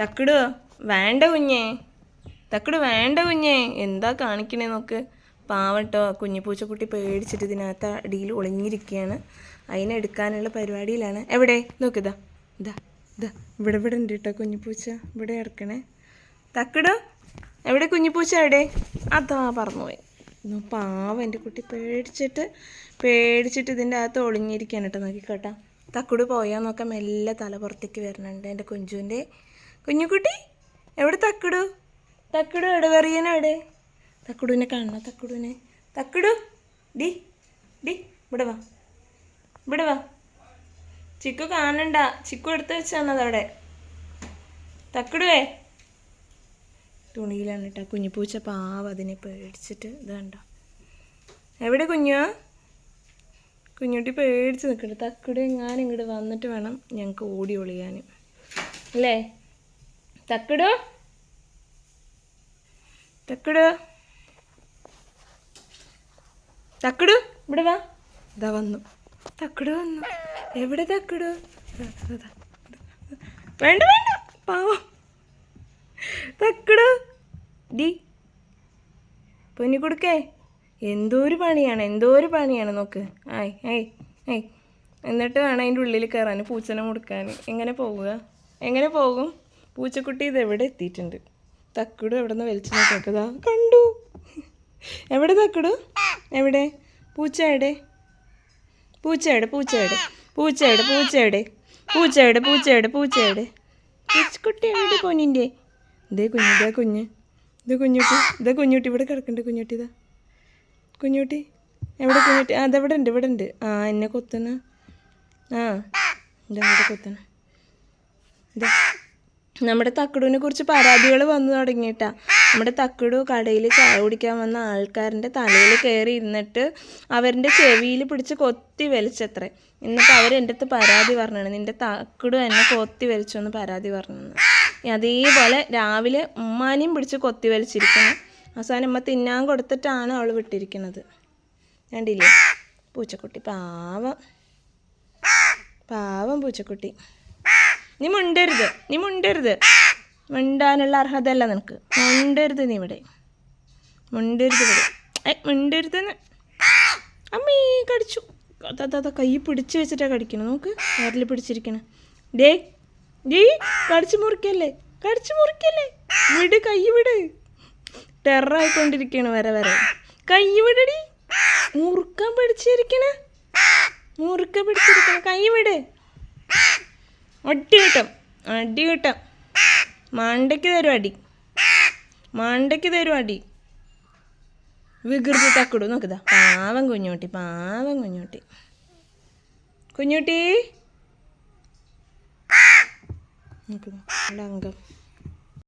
തക്കിടോ വേണ്ട കുഞ്ഞേ. തക്കിട് വേണ്ട കുഞ്ഞേ. എന്താ കാണിക്കണേ നോക്ക്. പാവട്ടോ കുഞ്ഞു പൂച്ചക്കുട്ടി പേടിച്ചിട്ട് ഇതിനകത്ത് അടിയിൽ ഒളിഞ്ഞിരിക്കുകയാണ്. അതിനെ എടുക്കാനുള്ള പരിപാടിയിലാണ്. എവിടെ? നോക്കിതാ ഇതാ. ഇതാ ഇവിടെ ഇവിടെ ഉണ്ട് കേട്ടോ കുഞ്ഞിപ്പൂച്ച. ഇവിടെ ഇറക്കണേ തക്കിട്. എവിടെ കുഞ്ഞിപ്പൂച്ച? എവിടെ? അതാ പറഞ്ഞുപോയി പാവം എന്റെ കുട്ടി പേടിച്ചിട്ട് പേടിച്ചിട്ട് ഇതിന്റെ അകത്ത് ഒളിഞ്ഞിരിക്കാൻ കേട്ടോ. നോക്കിക്കോട്ടാ. തക്കുട് പോയാൽ നോക്കാം. മെല്ലെ തല പുറത്തേക്ക് വരുന്നുണ്ട് എന്റെ കുഞ്ചുവിന്റെ. കുഞ്ഞുകുട്ടി എവിടെ തക്കിടു? തക്കിടു എവിടെ? വെറിയനെ എവിടെ? തക്കുടുവിനെ കാണണം? തക്കിടുവിനെ. തക്കിടു ഡി ഡി ഇവിടെ വാ. ഇവിടെ വാ. ചിക്കു കാണണ്ട. ചിക്കു എടുത്ത് വെച്ചാണ് അതവിടെ തക്കിടുവേ. തുണിയിലാണ് കേട്ടോ കുഞ്ഞിപ്പൂച്ച പാവ അതിനെ പേടിച്ചിട്ട് ഇത് കണ്ടോ. എവിടെ കുഞ്ഞു? കുഞ്ഞുട്ടി പേടിച്ച് നിൽക്കട്ടെ തക്കുടെ എങ്ങാനും ഇങ്ങോട്ട് വന്നിട്ട് വേണം ഞങ്ങൾക്ക് ഓടി ഒളിയാൻ അല്ലേ? തക്കടോ. തക്കിടു. തക്കിടു. ഇവിടെ വാ. ഇതാ വന്നു. തക്കിടു വന്നു. എവിടെ തക്കിടു? വേണ്ട വേണ്ട. പാവം. തക്കിടു. ഡി. പൊന്നി കൊടുക്കേ. എന്തോ ഒരു പണിയാണ് എന്തോ ഒരു പണിയാണ് നോക്ക്. ആയ് ഏയ് ഏയ് എന്നിട്ട് വേണം അതിന്റെ ഉള്ളിൽ കയറാൻ പൂച്ചനെ മുടുക്കാൻ എങ്ങനെ പോവുക? എങ്ങനെ പോകും? പൂച്ചക്കുട്ടി ഇത് എവിടെ എത്തിയിട്ടുണ്ട്? തക്കുടു എവിടെ നിന്ന് വലിച്ചു നോക്കിയതാ കണ്ടു. എവിടെ തക്കുടു? എവിടെ? പൂച്ചയുടെ? പൂച്ചയുടെ പൂച്ചയുടെ പൂച്ചയുടെ പൂച്ചയുടെ പൂച്ചയുടെ പൂച്ചയുടെ പൂച്ചയുടെ. പൂച്ചക്കുട്ടി എവിടെ പോനിന്റെ ഇതേ കുഞ്ഞിതാ കുഞ്ഞ്. ഇത് കുഞ്ഞുട്ടി ഇത് കുഞ്ഞുട്ടി ഇവിടെ കിടക്കണ്ട് കുഞ്ഞുട്ടി ഇതാ. കുഞ്ഞുട്ടി എവിടെ കുഞ്ഞുട്ടി? ആ ഇതെവിടെ ഉണ്ട് ഇവിടെ ഉണ്ട്. ആ എന്നെ കൊത്തുന്ന. ആ ഇതാ ഇവിടെ ഇതാ നമ്മുടെ തക്കടുവിനെ കുറിച്ച് പരാതികൾ വന്നു തുടങ്ങിയിട്ടാ. നമ്മുടെ തക്കടു കടയിൽ ചായ കുടിക്കാൻ വന്ന ആൾക്കാരുടെ തലയിൽ കയറി ഇരുന്നിട്ട് അവരുടെ ചെവിയിൽ പിടിച്ച് കൊത്തി വലിച്ചത്രേ. എന്നിട്ട് അവരെന്റെ അടുത്ത് പരാതി പറഞ്ഞാണ് നിന്റെ തക്കടു എന്നെ കൊത്തി വലിച്ചു എന്ന് പരാതി പറഞ്ഞു അതേപോലെ രാവിലെ ഉമ്മാനെയും പിടിച്ച് കൊത്തി വലിച്ചിരിക്കണം അവസാനം അമ്മ തിന്നാൻ കൊടുത്തിട്ടാണ് അവൾ വിട്ടിരിക്കുന്നത്. കണ്ടില്ലേ? പൂച്ചക്കുട്ടി. പാവം. പാവം പൂച്ചക്കുട്ടി. നീ മുണ്ടരുത് നീ മുണ്ടരുത്. മിണ്ടാനുള്ള അർഹത അല്ല നിനക്ക്. മുണ്ടരുത് നീ ഇവിടെ. മുണ്ടരുത് ഇവിടെ. ഏ മുണ്ടരുതെന്ന്. അമ്മീ കടിച്ചു. അതാ കൈ പിടിച്ച് വെച്ചിട്ടാണ് കടിക്കണം. നോക്ക് വിരൽ പിടിച്ചിരിക്കണം. ഡേ ഡേ കടിച്ചു മുറിക്കല്ലേ? കടിച്ചു മുറിക്കല്ലേ? വിട് കൈ വിട്. ടെററായിക്കൊണ്ടിരിക്കുകയാണ് വരെ വരെ. കൈ വിടടി. മുറുക്കാൻ പിടിച്ചിരിക്കണേ. മുറുക്ക പിടിച്ചിരിക്കണം. കൈ വിട്. അടി കിട്ടും അടി കിട്ടും മണ്ടയ്ക്ക് തരും അടി. മണ്ടയ്ക്ക് തരും അടി. വികൃതി തക്കിടും. നോക്കിതാ പാവം കുഞ്ഞുട്ടി പാവം കുഞ്ഞുട്ടി. കുഞ്ഞുട്ടി. നോക്കുന്നു അംഗം.